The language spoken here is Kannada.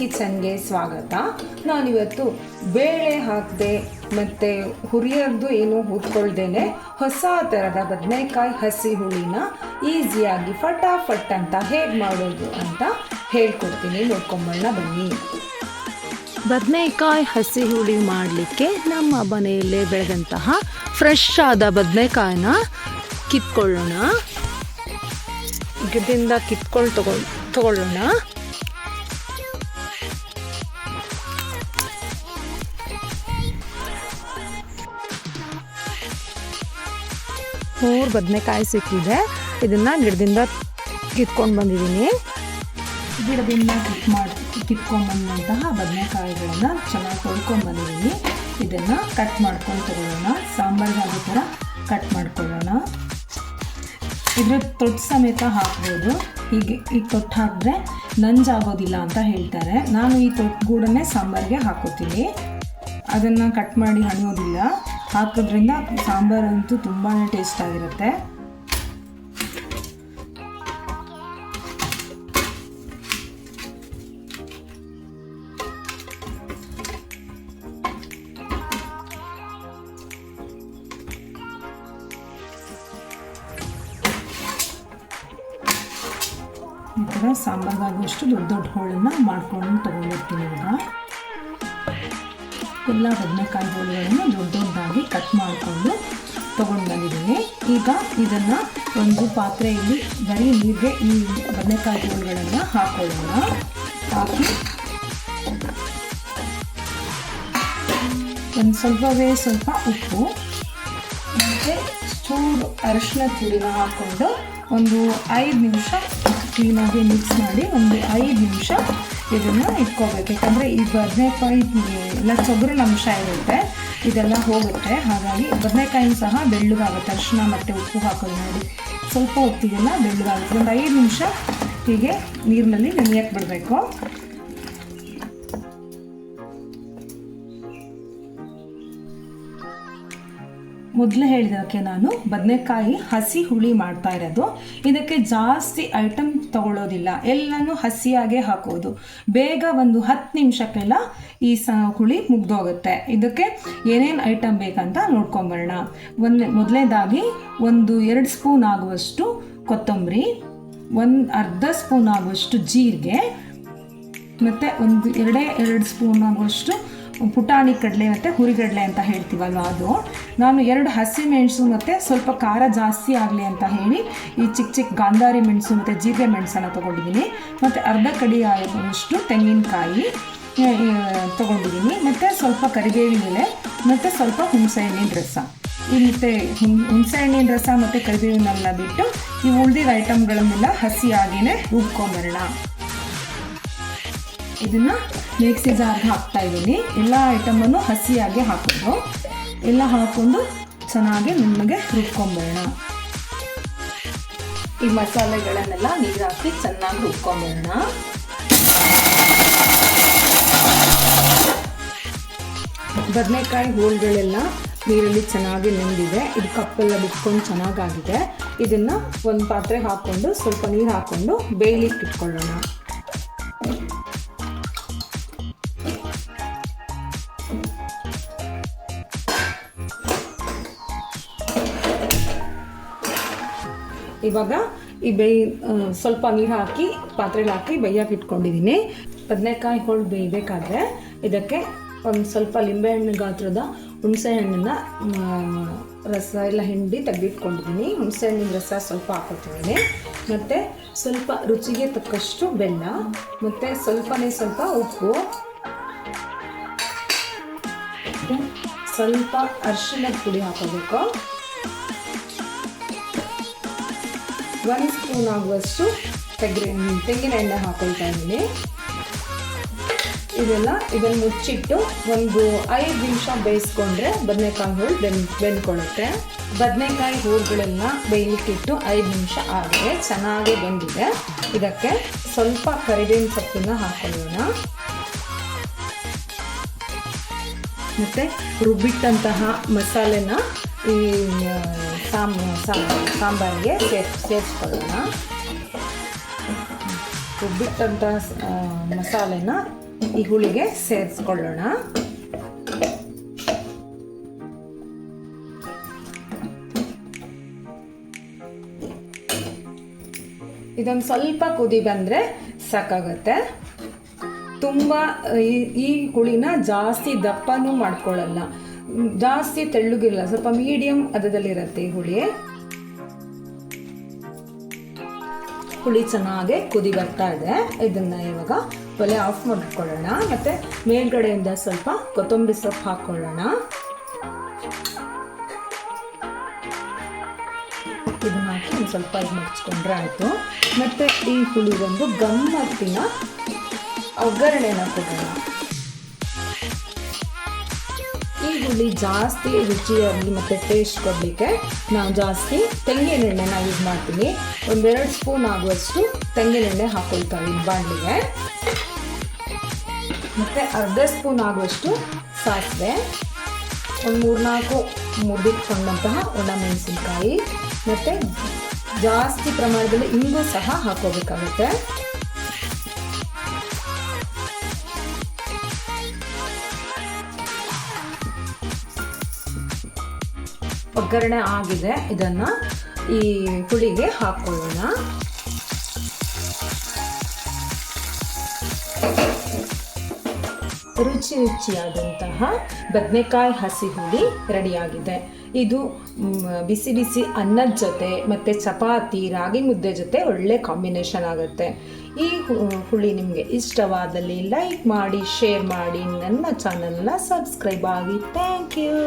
ಕಿಚನ್ಗೆ ಸ್ವಾಗತ. ನಾನಿವತ್ತು ಬೇಳೆ ಹಾಕದೆ ಮತ್ತು ಹುರಿಯೋದು ಏನು ಹುರ್ಕೊಳ್ದೇನೆ ಹೊಸ ಥರದ ಬದನೆಕಾಯಿ ಹಸಿ ಹುಳಿನ ಈಸಿಯಾಗಿ ಫಟಾಫಟ್ ಅಂತ ಹೇಗೆ ಮಾಡೋದು ಅಂತ ಹೇಳ್ಕೊಡ್ತೀನಿ. ನೋಡ್ಕೊಂಬಣ್ಣ ಬನ್ನಿ. ಬದನೆಕಾಯಿ ಹಸಿ ಹುಳಿ ಮಾಡಲಿಕ್ಕೆ ನಮ್ಮ ಮನೆಯಲ್ಲೇ ಬೆಳೆದಂತಹ ಫ್ರೆಶ್ ಆದ ಬದನೆಕಾಯಿನ ಕಿತ್ಕೊಳ್ಳೋಣ. ಗಿಡದಿಂದ ಕಿತ್ಕೊಂಡು ತಗೊಳ್ ತಗೊಳ್ಳೋಣ. ಮೂರು ಬದನೆಕಾಯಿ ಸಿಕ್ಕಿದೆ. ಇದನ್ನು ಗಿಡದಿಂದ ಕಿತ್ಕೊಂಡು ಬಂದಿದ್ದೀನಿ. ಗಿಡದಿಂದ ಕಿತ್ ಮಾಡಿ ಕಿತ್ಕೊಂಡ್ಬಂದಂತಹ ಬದನೆಕಾಯಿಗಳನ್ನ ಚೆನ್ನಾಗಿ ತೊಳ್ಕೊಂಡ್ಬಂದಿದ್ದೀನಿ ಇದನ್ನು ಕಟ್ ಮಾಡ್ಕೊಂಡು ತಗೊಳ್ಳೋಣ ಸಾಂಬಾರ್ಗೆ ಆಗೋ ಥರ ಕಟ್ ಮಾಡ್ಕೊಳ್ಳೋಣ. ಇದ್ರ ತೊಟ್ಟು ಸಮೇತ ಹಾಕ್ಬೋದು. ಹೀಗೆ ಈ ತೊಟ್ಟು ಹಾಕಿದ್ರೆ ನಂಜಾಗೋದಿಲ್ಲ ಅಂತ ಹೇಳ್ತಾರೆ. ನಾನು ಈ ತೊಟ್ಟು ಗೂಡನ್ನೇ ಸಾಂಬಾರಿಗೆ ಹಾಕೋತೀನಿ. ಅದನ್ನು ಕಟ್ ಮಾಡಿ ಹಣಿಯೋದಿಲ್ಲ. ಹಾಕೋದ್ರಿಂದ ಸಾಂಬಾರಂತೂ ತುಂಬಾ ಟೇಸ್ಟ್ ಆಗಿರುತ್ತೆ. ಈ ಥರ ಸಾಂಬಾರ್ಗಾಗುವಷ್ಟು ದೊಡ್ಡ ದೊಡ್ಡ ಹೋಳನ್ನು ಮಾಡ್ಕೊಂಡು ತಗೊಂಡಿರ್ತೀನಿ ಇವಾಗ ಎಲ್ಲ ಬದನೆಕಾಯಿ ಹೋಳುಗಳನ್ನು ದೊಡ್ಡದಾಗಿ ಕಟ್ ಮಾಡಿಕೊಂಡು ತೊಗೊಂಡು ಬಂದಿದ್ದೀನಿ. ಈಗ ಇದನ್ನು ಒಂದು ಪಾತ್ರೆಯಲ್ಲಿ ಬರೀ ನೀರಿಗೆ ಈ ಬದನೆಕಾಯಿ ಹೋಳುಗಳನ್ನು ಹಾಕೊಳ್ಳೋಣ. ಹಾಕಿ. ಒಂದು ಸ್ವಲ್ಪವೇ ಸ್ವಲ್ಪ ಉಪ್ಪು. ಮತ್ತು ಚೂರು ಅರಿಶಿನ ಪುಡಿನ ಹಾಕ್ಕೊಂಡು ಒಂದು ಐದು ನಿಮಿಷ ಕ್ಲೀನಾಗಿ ಮಿಕ್ಸ್ ಮಾಡಿ ಒಂದು ಐದು ನಿಮಿಷ ಇದನ್ನು ಇಟ್ಕೋಬೇಕು. ಯಾಕಂದರೆ ಈ ಬದನೆಕಾಯಿ, ಎಲ್ಲ ಚೊಗರಿನ ಅಂಶ ಇರುತ್ತೆ. ಇದೆಲ್ಲ ಹೋಗುತ್ತೆ. ಹಾಗಾಗಿ ಬದನೆಕಾಯಿ ಸಹ ಬೆಳ್ಳಗಾಗುತ್ತೆ. ಅರಿಶಿನ ಮತ್ತು ಉಪ್ಪು ಹಾಕೋದು ನೋಡಿ. ಸ್ವಲ್ಪ ಹೊತ್ತಿಗೆಲ್ಲ ಬೆಳ್ಳಗಾಗುತ್ತೆ. ಒಂದು ಐದು ನಿಮಿಷ ಹೀಗೆ ನೀರಿನಲ್ಲಿ ನೆನೆಯಕ್ಕೆ ಬಿಡಬೇಕು. ಮೊದಲು ಹೇಳಿದಕ್ಕೆ ನಾನು ಬದನೆಕಾಯಿ ಹಸಿ ಹುಳಿ ಮಾಡ್ತಾ ಇರೋದು. ಇದಕ್ಕೆ ಜಾಸ್ತಿ ಐಟಮ್ ತಗೊಳ್ಳೋದಿಲ್ಲ. ಎಲ್ಲನೂ ಹಸಿಯಾಗೆ ಹಾಕೋದು. ಬೇಗ ಒಂದು ಹತ್ತು ನಿಮಿಷಕ್ಕೆಲ್ಲ ಈ ಸ ಹುಳಿ ಮುಗ್ದೋಗುತ್ತೆ. ಇದಕ್ಕೆ ಏನೇನು ಐಟಮ್ ಬೇಕಂತ ನೋಡ್ಕೊಂಬರೋಣ. ಒಂದು ಮೊದಲನೇದಾಗಿ ಒಂದು ಎರಡು ಸ್ಪೂನ್ ಆಗುವಷ್ಟು ಕೊತ್ತಂಬರಿ, ಒಂದು ಅರ್ಧ ಸ್ಪೂನ್ ಆಗುವಷ್ಟು ಜೀರಿಗೆ, ಮತ್ತು ಒಂದು ಎರಡೇ ಎರಡು ಸ್ಪೂನ್ ಆಗುವಷ್ಟು ಪುಟಾಣಿ ಕಡಲೆ ಮತ್ತು ಹುರಿಗಡಲೆ ಅಂತ ಹೇಳ್ತೀವಲ್ವ ಅದು? ನಾನು ಎರಡು ಹಸಿ ಮೆಣಸು ಮತ್ತು ಸ್ವಲ್ಪ ಖಾರ ಜಾಸ್ತಿ ಆಗಲಿ ಅಂತ ಹೇಳಿ ಈ ಚಿಕ್ಕ ಚಿಕ್ಕ ಗಾಂಧಾರಿ ಮೆಣಸು ಮತ್ತು ಜೀರಿಗೆ ಮೆಣಸನ್ನು ತೊಗೊಂಡಿದ್ದೀನಿ. ಮತ್ತು ಅರ್ಧ ಕಡಿ ಆಗುವಷ್ಟು ತೆಂಗಿನಕಾಯಿ ತೊಗೊಂಡಿದ್ದೀನಿ. ಮತ್ತು ಸ್ವಲ್ಪ ಕರಿಬೇವಿನ ಎಲೆ, ಮತ್ತು ಸ್ವಲ್ಪ ಹುಣಸೆಹಣ್ಣಿನ ರಸ. ಈ ಮತ್ತು ಹುಣಸೆಹಣ್ಣಿನ ರಸ ಮತ್ತು ಕರಿಬೇವಿನೆಲ್ಲ ಬಿಟ್ಟು ಈ ಉಳಿದಿದ್ದ ಐಟಮ್ಗಳನ್ನೆಲ್ಲ ಹಸಿಯಾಗಿಯೇ ರುಬ್ಕೊಂಬರೋಣ. ಇದನ್ನು ಮಿಕ್ಸಿ ಜಾರ್ಗೆ ಹಾಕ್ತಾ ಇದ್ದೀನಿ. ಎಲ್ಲ ಐಟಮನ್ನು ಹಸಿಯಾಗಿ ಹಾಕೋದು ಎಲ್ಲ ಹಾಕ್ಕೊಂಡು ಚೆನ್ನಾಗಿ ನಿಮಗೆ ರುಬ್ಕೊಂಬೋಣ ಈ ಮಸಾಲೆಗಳನ್ನೆಲ್ಲ ನೀರು ಹಾಕಿ ಚೆನ್ನಾಗಿ ರುಬ್ಕೊಂಬೋಣ ಬದನೆಕಾಯಿ ಹೋಳುಗಳೆಲ್ಲ ನೀರಲ್ಲಿ ಚೆನ್ನಾಗಿ ನೆಂದಿದೆ. ಇದು ಕಪ್ಪೆಲ್ಲ ಬಿಟ್ಕೊಂಡು ಚೆನ್ನಾಗಾಗಿದೆ. ಇದನ್ನು ಒಂದು ಪಾತ್ರೆ ಹಾಕ್ಕೊಂಡು, ಸ್ವಲ್ಪ ನೀರು ಹಾಕ್ಕೊಂಡು ಬೇಯಲಿಕ್ಕೆ ಇಟ್ಕೊಳ್ಳೋಣ ಇವಾಗ ಈ ಬೇಯಿ ಸ್ವಲ್ಪ ನೀರು ಹಾಕಿ, ಪಾತ್ರೆಲಿ ಹಾಕಿ ಬೇಯಕ್ಕೆ ಇಟ್ಕೊಂಡಿದ್ದೀನಿ ಬದನೆಕಾಯಿ ಹೋಳು ಬೇಯಬೇಕಾದ್ರೆ ಇದಕ್ಕೆ ಒಂದು ಸ್ವಲ್ಪ ಲಿಂಬೆಹಣ್ಣು ಗಾತ್ರದ ಹುಣಸೆ ಹಣ್ಣನ್ನು ರಸ ಎಲ್ಲ ಹಿಂಡಿ ತೆಗೆದಿಟ್ಕೊಂಡಿದ್ದೀನಿ ಹುಣಸೆ ಹಣ್ಣಿನ ರಸ ಸ್ವಲ್ಪ ಹಾಕೋತಿದ್ದೀನಿ ಮತ್ತು ಸ್ವಲ್ಪ ರುಚಿಗೆ ತಕ್ಕಷ್ಟು ಬೆಲ್ಲ, ಮತ್ತು ಸ್ವಲ್ಪನೇ ಸ್ವಲ್ಪ ಉಪ್ಪು ಸ್ವಲ್ಪ ಅರಿಶಿಣದ ಪುಡಿ ಹಾಕೋಬೇಕು. ಒಂದು ಸ್ಪೂನ್ ಆಗುವಷ್ಟು ತೆಂಗಿನ ತೆಂಗಿನ ಎಣ್ಣೆ ಹಾಕೊಳ್ತಾ ಇದ್ದೀನಿ. ಇದೆಲ್ಲ ಇದನ್ನು ಮುಚ್ಚಿಟ್ಟು ಒಂದು ಐದು ನಿಮಿಷ ಬೇಯಿಸ್ಕೊಂಡ್ರೆ ಬದನೆಕಾಯಿ ಹೋಳು ಬೆನ್, ಬೆಂದ್ಕೊಳ್ಳುತ್ತೆ. ಬದನೆಕಾಯಿ ಹೋಳುಗಳೆಲ್ಲ ಬೇಯಲಿಕ್ಕಿಟ್ಟು ಐದು ನಿಮಿಷ ಆಗಿದೆ ಚೆನ್ನಾಗಿ ಬಂದಿದೆ. ಇದಕ್ಕೆ ಸ್ವಲ್ಪ ಕರಿಬೇವಿನ ಸೊಪ್ಪಿನ ಹಾಕೊಳ್ಳೋಣ. ಮತ್ತು ರುಬ್ಬಿಟ್ಟಂತಹ ಮಸಾಲೆನ ಈ ಸಾಮ್ ಸಾಂಬಾರಿಗೆ ಸೇರ್ ಸೇರಿಸ್ಕೊಳ್ಳೋಣ. ರುಬ್ಬಿಟ್ಟಂತಹ ಮಸಾಲೆನ ಈ ಹುಳಿಗೆ ಸೇರಿಸ್ಕೊಳ್ಳೋಣ. ಇದೊಂದು ಸ್ವಲ್ಪ ಕುದಿ ಬಂದರೆ ಸಾಕಾಗತ್ತೆ. ತುಂಬ ಈ ಹುಳಿನ ಜಾಸ್ತಿ ದಪ್ಪನೂ ಮಾಡ್ಕೊಳ್ಳಲ್ಲ ಜಾಸ್ತಿ ತೆಳ್ಳಗಿರಲ್ಲ, ಸ್ವಲ್ಪ ಮೀಡಿಯಮ್ ಅದದಲ್ಲಿರುತ್ತೆ ಈ ಹುಳಿ. ಹುಳಿ ಚೆನ್ನಾಗಿ ಕುದಿ ಬರ್ತಾ ಇದೆ. ಇದನ್ನ ಇವಾಗ ಒಲೆ ಆಫ್ ಮಾಡ್ಕೊಳ್ಳೋಣ. ಮತ್ತೆ ಮೇಲ್ಗಡೆಯಿಂದ ಸ್ವಲ್ಪ ಕೊತ್ತಂಬರಿ ಸೊಪ್ಪು ಹಾಕೊಳ್ಳೋಣ. ಇದನ್ನ ಹಾಕಿ ಸ್ವಲ್ಪ ಇದು ಮುಚ್ಕೊಂಡ್ರೆ ಆಯಿತು. ಮತ್ತು ಈ ಹುಳಿ ಒಂದು ಗಮ್ಮತ್ತಿನ ಒಗ್ಗರಣೆನ ಕೊಡೋಣ ಈ ಹುಳಿ ಜಾಸ್ತಿ ರುಚಿಯಾಗಿ ಮತ್ತು ಟೇಸ್ಟ್ ಕೊಡಲಿಕ್ಕೆ ನಾವು ಜಾಸ್ತಿ ತೆಂಗಿನೆಣ್ಣೆನ ಯೂಸ್ ಮಾಡ್ತೀನಿ. ಒಂದೆರಡು ಸ್ಪೂನ್ ಆಗುವಷ್ಟು ತೆಂಗಿನೆಣ್ಣೆ ಹಾಕೊಳ್ತಾ ಇದು ಬಾಣಲಿಗೆ. ಮತ್ತು ಅರ್ಧ ಸ್ಪೂನ್ ಆಗುವಷ್ಟು ಸಾಸಿವೆ. ಒಂದು ಮೂರ್ನಾಲ್ಕು ಮುರಿದಿಟ್ಕೊಂಡಂತಹ ಒಣಮೆಣಸಿನ್ಕಾಯಿ ಮತ್ತು ಜಾಸ್ತಿ ಪ್ರಮಾಣದಲ್ಲಿ ಇಂಗು ಸಹ ಹಾಕೋಬೇಕಾಗುತ್ತೆ. ಒಗ್ಗರಣೆ ಆಗಿದೆ. ಇದನ್ನು ಈ ಹುಳಿಗೆ ಹಾಕ್ಕೊಳ್ಳೋಣ ರುಚಿ ರುಚಿಯಾದಂತಹ ಬದನೆಕಾಯಿ ಹಸಿ ಹುಳಿ ರೆಡಿಯಾಗಿದೆ. ಇದು ಬಿಸಿ ಬಿಸಿ ಅನ್ನದ ಜೊತೆ ಮತ್ತು ಚಪಾತಿ, ರಾಗಿ ಮುದ್ದೆ ಜೊತೆ ಒಳ್ಳೆ ಕಾಂಬಿನೇಷನ್ ಆಗುತ್ತೆ. ಈ ಹುಳಿ ನಿಮಗೆ ಇಷ್ಟವಾದಲ್ಲಿ ಲೈಕ್ ಮಾಡಿ, ಶೇರ್ ಮಾಡಿ, ನನ್ನ ಚಾನಲ್ನ ಸಬ್ಸ್ಕ್ರೈಬ್ ಆಗಿ. Thank you.